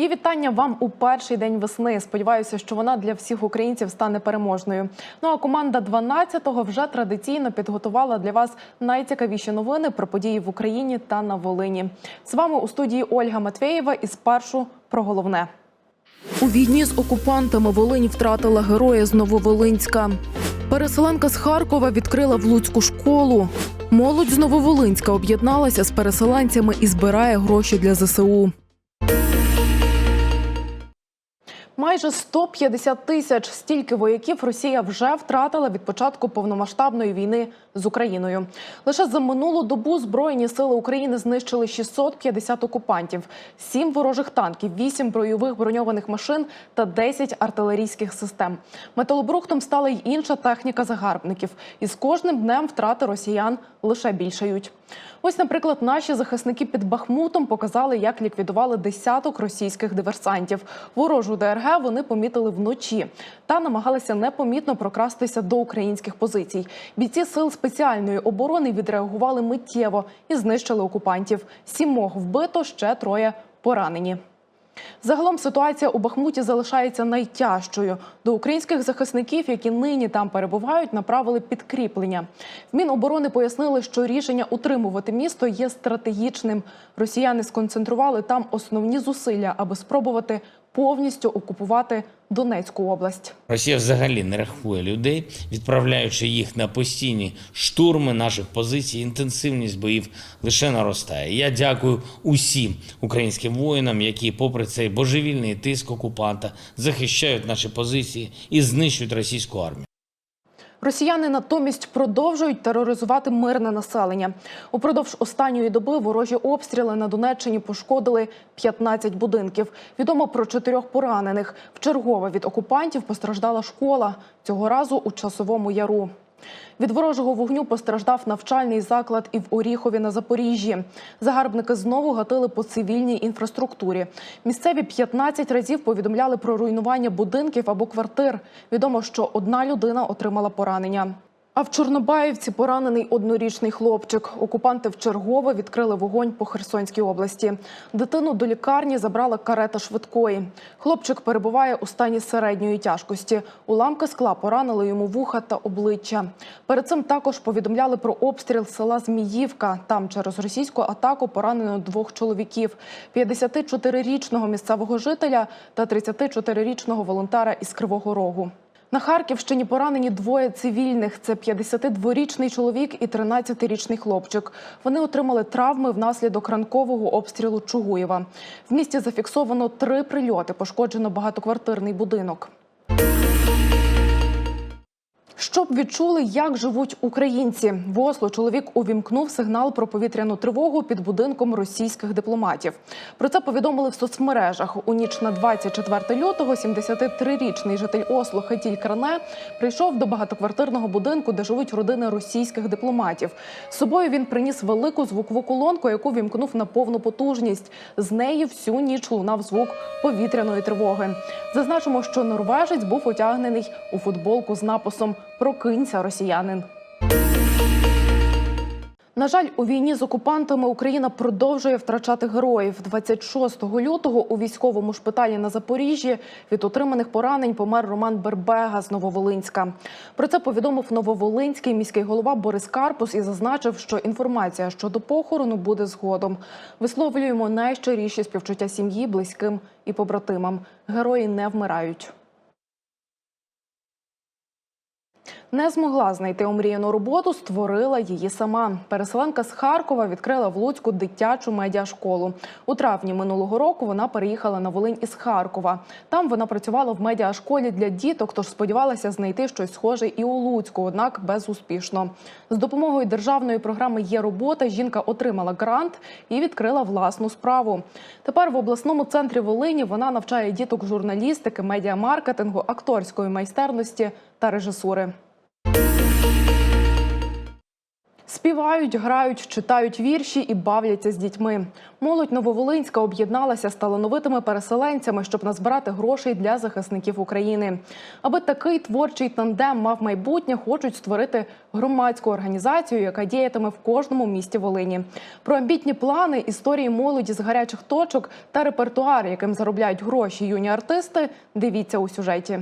Мої вітання вам у перший день весни. Сподіваюся, що вона для всіх українців стане переможною. Ну а команда 12-го вже традиційно підготувала для вас найцікавіші новини про події в Україні та на Волині. З вами у студії Ольга Матвєєва і спершу про головне. У війні з окупантами Волинь втратила героя з Нововолинська. Переселенка з Харкова відкрила в Луцьку школу. Молодь з Нововолинська об'єдналася з переселенцями і збирає гроші для ЗСУ. Майже 150 тисяч стільки вояків Росія вже втратила від початку повномасштабної війни з Україною. Лише за минулу добу збройні сили України знищили 650 окупантів, 7 ворожих танків, 8 бойових броньованих машин та 10 артилерійських систем. Металобрухтом стала й інша техніка загарбників. І з кожним днем втрати росіян лише більшають. Ось, наприклад, наші захисники під Бахмутом показали, як ліквідували десяток російських диверсантів. Ворожу ДРГ вони помітили вночі та намагалися непомітно прокрастися до українських позицій. Бійці сил спеціальної оборони відреагували миттєво і знищили окупантів. Сімох вбито, ще троє поранені. Загалом ситуація у Бахмуті залишається найтяжчою. До українських захисників, які нині там перебувають, направили підкріплення. Міноборони пояснили, що рішення утримувати місто є стратегічним. Росіяни сконцентрували там основні зусилля, аби спробувати повністю окупувати Донецьку область. Росія взагалі не рахує людей, відправляючи їх на постійні штурми наших позицій. Інтенсивність боїв лише наростає. Я дякую усім українським воїнам, які, попри цей божевільний тиск окупанта, захищають наші позиції і знищують російську армію. Росіяни натомість продовжують тероризувати мирне населення. Упродовж останньої доби ворожі обстріли на Донеччині пошкодили 15 будинків. Відомо про чотирьох поранених. Вчергове від окупантів постраждала школа цього разу у часовому яру. Від ворожого вогню постраждав навчальний заклад і в Оріхові на Запоріжжі. Загарбники знову гатили по цивільній інфраструктурі. Місцеві 15 разів повідомляли про руйнування будинків або квартир. Відомо, що одна людина отримала поранення. А в Чорнобаївці поранений однорічний хлопчик. Окупанти вчергове відкрили вогонь по Херсонській області. Дитину до лікарні забрала карета швидкої. Хлопчик перебуває у стані середньої тяжкості. Уламки скла поранили йому вуха та обличчя. Перед цим також повідомляли про обстріл села Зміївка. Там через російську атаку поранено двох чоловіків: – 54-річного місцевого жителя та 34-річного волонтера із Кривого Рогу. На Харківщині поранені двоє цивільних. Це 52-річний чоловік і 13-річний хлопчик. Вони отримали травми внаслідок ранкового обстрілу Чугуєва. В місті зафіксовано три прильоти. Пошкоджено багатоквартирний будинок. Щоб відчули, як живуть українці, в Осло чоловік увімкнув сигнал про повітряну тривогу під будинком російських дипломатів. Про це повідомили в соцмережах. У ніч на 24 лютого 73-річний житель Осло Хетіль Кране прийшов до багатоквартирного будинку, де живуть родини російських дипломатів. З собою він приніс велику звукову колонку, яку вімкнув на повну потужність. З неї всю ніч лунав звук повітряної тривоги. Зазначимо, що норвежець був одягнений у футболку з написом Прокинься, росіянин. На жаль, у війні з окупантами Україна продовжує втрачати героїв. 26 лютого у військовому шпиталі на Запоріжжі від отриманих поранень помер Роман Бербега з Нововолинська. Про це повідомив Нововолинський міський голова Борис Карпус і зазначив, що інформація щодо похорону буде згодом. Висловлюємо найщиріші співчуття сім'ї, близьким і побратимам. Герої не вмирають. Не змогла знайти омріяну роботу, створила її сама. Переселенка з Харкова відкрила в Луцьку дитячу медіашколу. У травні минулого року вона переїхала на Волинь із Харкова. Там вона працювала в медіашколі для діток, тож сподівалася знайти щось схоже і у Луцьку, однак безуспішно. З допомогою державної програми Є робота жінка отримала грант і відкрила власну справу. Тепер в обласному центрі Волині вона навчає діток журналістики, медіамаркетингу, акторської майстерності та режисури. Співають, грають, читають вірші і бавляться з дітьми. Молодь Нововолинська об'єдналася з талановитими переселенцями, щоб назбирати грошей для захисників України. Аби такий творчий тандем мав майбутнє, хочуть створити громадську організацію, яка діятиме в кожному місті Волині. Про амбітні плани, історії молоді з гарячих точок та репертуар, яким заробляють гроші юні артисти. Дивіться у сюжеті.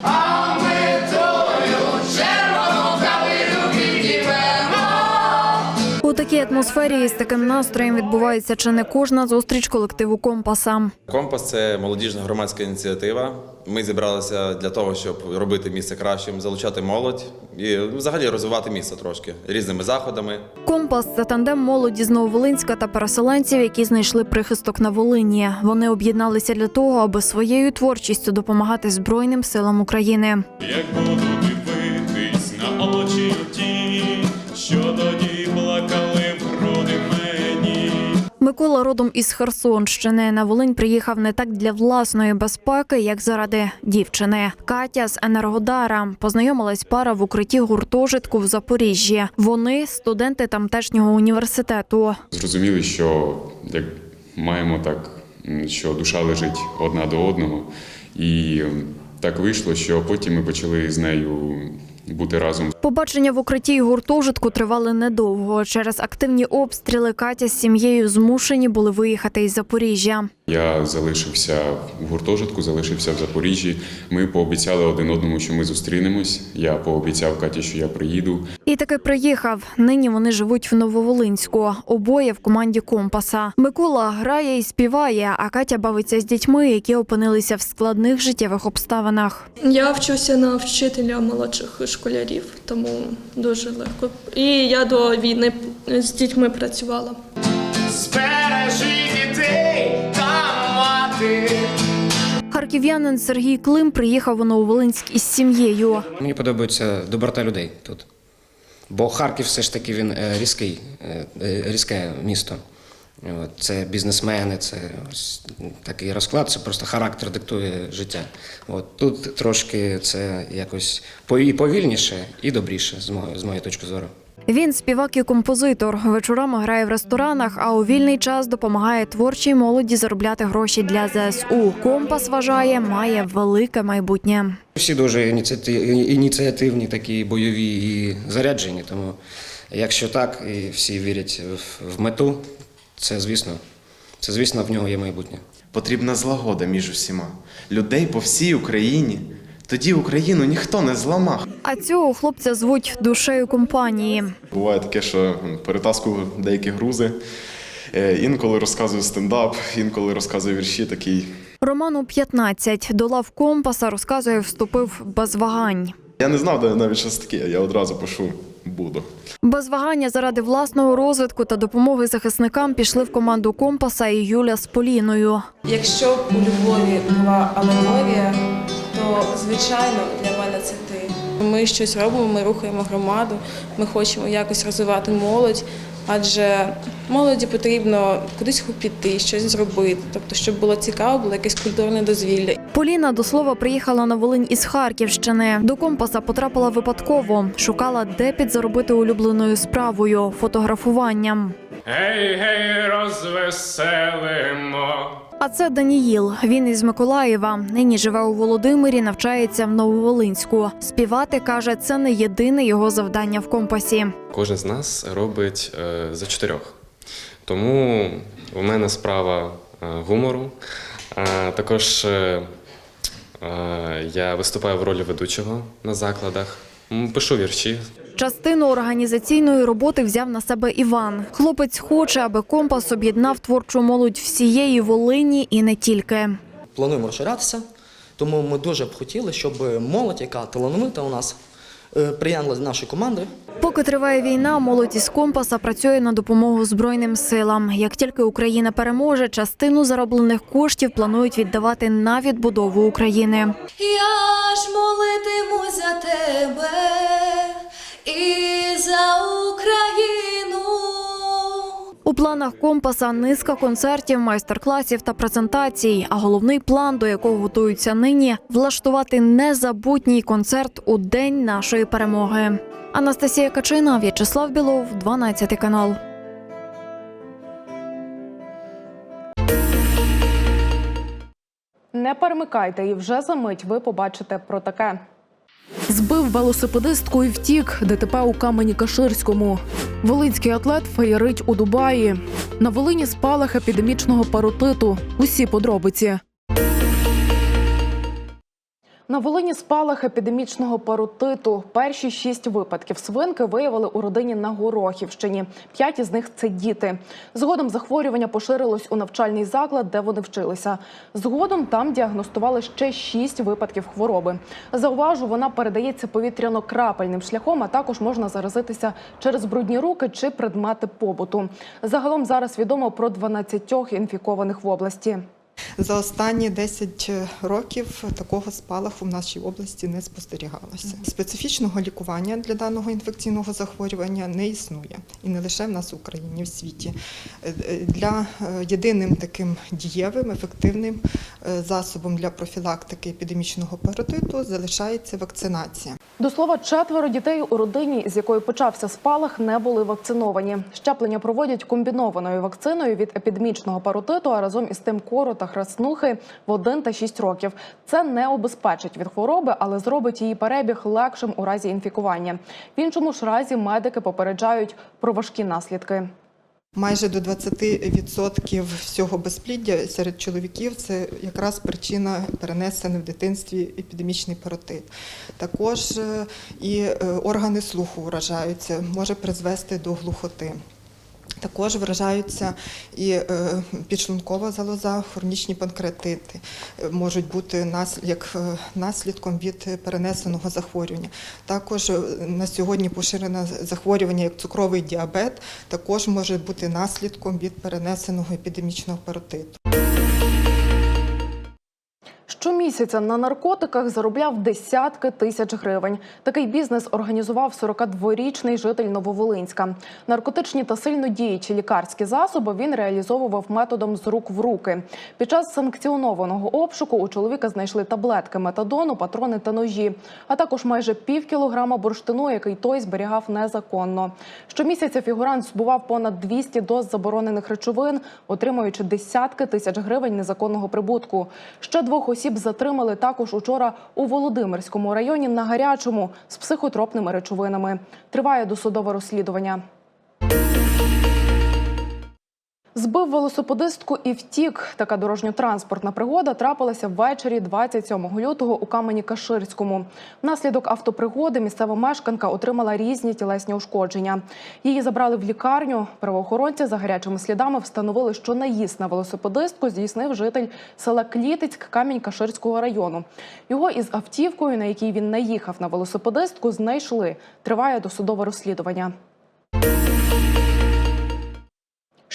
У такій атмосфері і з таким настроєм відбувається чи не кожна зустріч колективу Компаса. Компас це молодіжна громадська ініціатива. Ми зібралися для того, щоб робити місце кращим, залучати молодь і взагалі розвивати місто трошки різними заходами. Компас це тандем молоді з Нововолинська та переселенців, які знайшли прихисток на Волині. Вони об'єдналися для того, аби своєю творчістю допомагати Збройним силам України. Як Микола родом із Херсонщини. На Волинь приїхав не так для власної безпеки, як заради дівчини. Катя з Енергодара познайомилась пара в укритті гуртожитку в Запоріжжі. Вони студенти тамтешнього університету. Зрозуміли, що як маємо так, що душа лежить одна до одного, і так вийшло, що потім ми почали з нею бути разом. Побачення в укритті й гуртожитку тривали недовго. Через активні обстріли Катя з сім'єю змушені були виїхати із Запоріжжя. Я залишився в гуртожитку, залишився в Запоріжжі. Ми пообіцяли один одному, що ми зустрінемось. Я пообіцяв Каті, що я приїду. І таки приїхав. Нині вони живуть в Нововолинську. Обоє в команді компаса. Микола грає і співає, а Катя бавиться з дітьми, які опинилися в складних життєвих обставинах. Я вчуся на вчителя молодших школярів, тому дуже легко. І я до війни з дітьми працювала. Збережи дітей та мати. Харків'янин Сергій Клим приїхав у Нововолинськ із сім'єю. Мені подобається доброта людей тут. Бо Харків все ж таки він е, різкий, е, е, різке місто. Це бізнесмени, це ось такий розклад, це просто характер диктує життя. От, тут трошки це якось і повільніше, і добріше, з моєї, з моєї точки зору. Він співак і композитор. Вечорами грає в ресторанах, а у вільний час допомагає творчій молоді заробляти гроші для ЗСУ. Компас вважає, має велике майбутнє. Всі дуже ініціати- ініціативні, такі бойові і заряджені. Тому якщо так, і всі вірять в мету, це звісно, це звісно в нього є майбутнє. Потрібна злагода між усіма. Людей по всій Україні. Тоді Україну ніхто не зламав. А цього хлопця звуть душею компанії. Буває таке, що перетаскую деякі грузи. Е, Інколи розказую стендап, інколи розказую вірші такий. Роману 15. До лав компаса розказує, вступив без вагань. Я не знав де навіть що це таке, я одразу пишу буду. Без вагання заради власного розвитку та допомоги захисникам пішли в команду компаса і Юля з Поліною. Якщо б у Львові була алегорія, то звичайно для мене це ти. Ми щось робимо, ми рухаємо громаду, ми хочемо якось розвивати молодь, адже молоді потрібно кудись піти, щось зробити, тобто, щоб було цікаво, було якесь культурне дозвілля. Поліна до слова приїхала на Волинь із Харківщини. До компаса потрапила випадково. Шукала, де підзаробити улюбленою справою фотографуванням. Гей, гей, розвеселимо. А це Даніїл. Він із Миколаєва. Нині живе у Володимирі, навчається в Нововолинську. Співати каже, це не єдине його завдання в компасі. Кожен з нас робить е, за чотирьох. Тому у мене справа е, гумору. Також е, я виступаю в ролі ведучого на закладах, пишу вірші. Частину організаційної роботи взяв на себе Іван. Хлопець хоче, аби компас об'єднав творчу молодь всієї Волині і не тільки. плануємо розширятися. Тому ми дуже б хотіли, щоб молодь, яка талановита у нас, прийняла приєдналася до нашої команди. Поки триває війна, молодь із компаса працює на допомогу збройним силам. Як тільки Україна переможе, частину зароблених коштів планують віддавати на відбудову України. Я ж молитиму за тебе і за Україну. У планах компаса низка концертів, майстер-класів та презентацій. А головний план, до якого готуються нині, влаштувати незабутній концерт у день нашої перемоги. Анастасія Качина, В'ячеслав Білов, 12 канал. Не перемикайте, і вже за мить ви побачите про таке. Збив велосипедистку і втік. ДТП у камені Каширському. Волинський атлет феєрить у Дубаї. На Волині спалах епідемічного паротиту. Усі подробиці. На Волині спалах епідемічного паротиту. Перші шість випадків свинки виявили у родині на Горохівщині. П'ять із них це діти. Згодом захворювання поширилось у навчальний заклад, де вони вчилися. Згодом там діагностували ще шість випадків хвороби. Зауважу, вона передається повітряно-крапельним шляхом, а також можна заразитися через брудні руки чи предмети побуту. Загалом зараз відомо про 12 інфікованих в області. За останні 10 років такого спалаху в нашій області не спостерігалося. Специфічного лікування для даного інфекційного захворювання не існує і не лише в нас в Україні, в світі. Е, е, Для е, єдиним таким дієвим, ефективним е, засобом для профілактики епідемічного паротиту залишається вакцинація. До слова, четверо дітей у родині, з якої почався спалах, не були вакциновані. Щеплення проводять комбінованою вакциною від епідемічного паротиту, а разом із тим кору та краснухи в 1 та 6 років. Це не обезпечить від хвороби, але зробить її перебіг легшим у разі інфікування. В іншому ж разі медики попереджають про важкі наслідки. Майже до 20% всього безпліддя серед чоловіків це якраз причина перенесений в дитинстві епідемічний паротит. Також е, і е, органи слуху вражаються, може призвести до глухоти. Також вражаються і е, підшлункова залоза, хронічні панкреатити е, можуть бути як е, наслідком від перенесеного захворювання. Також на сьогодні поширене захворювання, як цукровий діабет, також може бути наслідком від перенесеного епідемічного паротиту. Щомісяця на наркотиках заробляв десятки тисяч гривень. Такий бізнес організував 42-річний житель Нововолинська. Наркотичні та сильно діючі лікарські засоби він реалізовував методом з рук в руки. Під час санкціонованого обшуку у чоловіка знайшли таблетки метадону, патрони та ножі, а також майже пів кілограма бурштину, який той зберігав незаконно. Щомісяця фігурант збував понад 200 доз заборонених речовин, отримуючи десятки тисяч гривень незаконного прибутку. Ще двох осіб затримали також учора у Володимирському районі на гарячому з психотропними речовинами. Триває досудове розслідування. Збив велосипедистку і втік. Така дорожньо-транспортна пригода трапилася ввечері 27 лютого у камені Каширському. Внаслідок автопригоди місцева мешканка отримала різні тілесні ушкодження. Її забрали в лікарню. Правоохоронці за гарячими слідами встановили, що наїзд на велосипедистку здійснив житель села Клітицьк камінь Каширського району. Його із автівкою, на якій він наїхав на велосипедистку, знайшли. Триває досудове розслідування.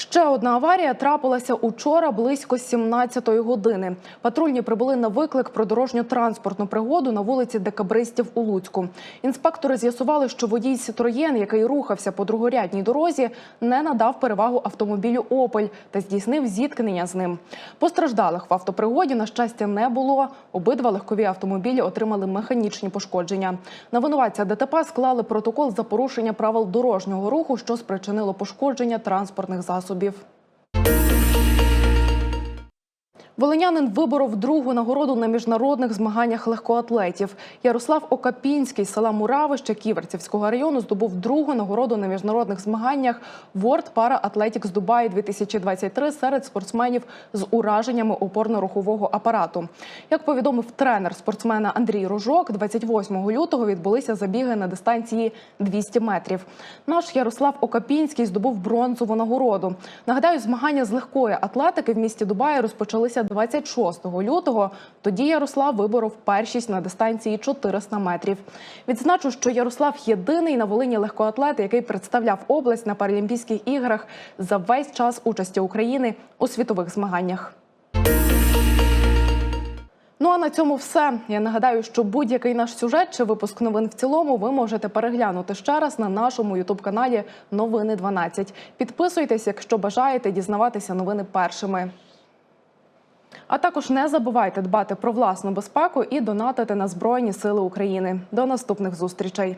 Ще одна аварія трапилася учора близько 17-ї години. Патрульні прибули на виклик про дорожньо-транспортну пригоду на вулиці Декабристів у Луцьку. Інспектори з'ясували, що водій Сітроєн, який рухався по другорядній дорозі, не надав перевагу автомобілю Опель та здійснив зіткнення з ним. Постраждалих в автопригоді на щастя не було. Обидва легкові автомобілі отримали механічні пошкодження. На винуватця ДТП склали протокол за порушення правил дорожнього руху, що спричинило пошкодження транспортних засобів засобів. Волинянин виборов другу нагороду на міжнародних змаганнях легкоатлетів. Ярослав Окапінський з села Муравище Ківерцівського району здобув другу нагороду на міжнародних змаганнях World Para Athletics Dubai 2023 серед спортсменів з ураженнями опорно-рухового апарату. Як повідомив тренер спортсмена Андрій Рожок, 28 лютого відбулися забіги на дистанції 200 метрів. Наш Ярослав Окапінський здобув бронзову нагороду. Нагадаю, змагання з легкої атлетики в місті Дубаї розпочалися 26 лютого. Тоді Ярослав виборов першість на дистанції 400 метрів. Відзначу, що Ярослав єдиний на Волині легкоатлет, який представляв область на Паралімпійських іграх за весь час участі України у світових змаганнях. Ну а на цьому все. Я нагадаю, що будь-який наш сюжет чи випуск новин в цілому ви можете переглянути ще раз на нашому ютуб-каналі Новини 12. Підписуйтесь, якщо бажаєте дізнаватися новини першими. А також не забувайте дбати про власну безпеку і донатити на Збройні Сили України. До наступних зустрічей.